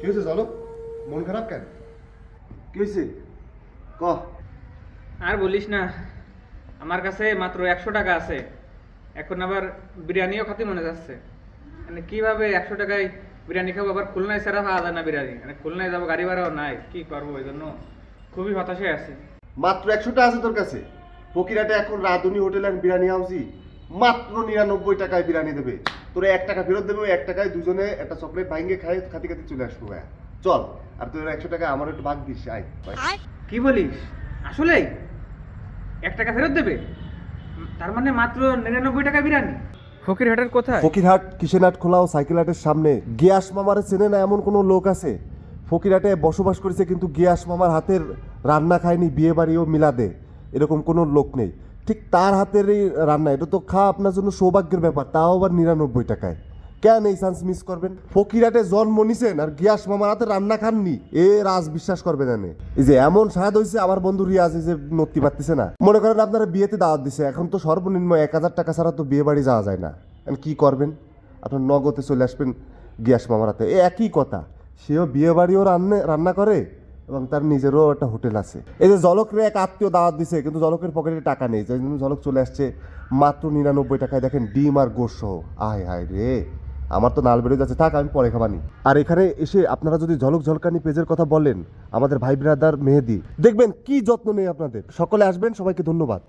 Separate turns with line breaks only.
কি হয়েছে চলো মন খারাপ কেন? কি হয়েছে ক।
আর বলিস না আমার কাছে মাত্র একশো টাকা আছে। এখন আবার বিরিয়ানিও খাতে মনে যাচ্ছে। মানে কীভাবে একশো টাকায় বিরিয়ানি খাব? আবার খুলনায় ছাড়া পাওয়া যায় না বিরিয়ানি। মানে খুলনায় যাব গাড়ি ভাড়াও নাই কি করব ওই জন্য? খুবই হতাশায় আছি।
মাত্র একশোটা আছে তোর কাছে। ফকিরাটে এখন রাধুনি হোটেল অ্যান্ড বিরিয়ানি হাউসই। মাত্র নিরানব্বই টাকায় বিরিয়ানি দেবে। তোর এক টাকা ফেরত দেবে এক টাকায় দুজনে একটা চকলেট ভাঙ্গে খাই খাতে খাতে চলে আসব ভাইয়া। চল আর তোর একশো টাকা আমার একটু ভাগ দিস আয় ভাই।
কি বলিস? আসলেই? এক টাকা ফেরত দেবে? তার মানে মাত্র নিরানব্বই টাকা বিরিয়ানি? ফকিরহাটের কোথায়?
ফকিরহাট কিষেনহাট খোলা ও সাইকেল হাটের সামনে। গিয়াস মামারে চেনে না এমন কোনো লোক আছে? ফকিরহাটে বসবাস করেছে কিন্তু গিয়াস মামার হাতের রান্না খায়নি বিয়ে বাড়ি ও মিলাদে। এরকম কোনো লোক নেই। ঠিক তার হাতের এই রান্না, এটা তো খা আপনার জন্য সৌভাগ্যের ব্যাপার, তাও আবার নিরানব্বই টাকায়। কেন এই চান্স মিস করবেন? ফকিরাটে জন্ম নিছেন আর গিয়াস মামার হাতে রান্না খাননি, এ রাজ বিশ্বাস করবে জানে এই যে এমন স্বাদ হয়েছে আমার বন্ধু রিয়াজ এই যে নত্তি পারতেছে না। মনে করেন আপনারা বিয়েতে দাওয়াত দিছে, এখন তো সর্বনিম্ন এক হাজার টাকা ছাড়া তো বিয়ে বাড়ি যাওয়া যায় না। কি করবেন? আপনার নগদে চলে আসবেন গিয়াস মামার হাতে। এ একই কথা, সেও বিয়ে বাড়িও রান্না রান্না করে এবং তার নিজেরও একটা হোটেল আছে। এই যে জলকরে এক আত্মীয় দাওয়াত দিছে, কিন্তু জলকের পকেটে টাকা নেই। যাই জন্য জলক চলে আসছে মাত্র নিরানব্বই টাকায়। দেখেন ডিম আর গোশ সহ। আয়, হায় রে। আমার তো নাল বেরোয় যাচ্ছে। থাক, আমি পরে খাবানি। আর এখানে এসে আপনারা যদি ঝলক ঝলকানি পেজের কথা বলেন, আমাদের ভাই ব্রাদার মেহেদি, দেখবেন কি যত্ন নেই আপনাদের। সকলে আসবেন, সবাইকে ধন্যবাদ।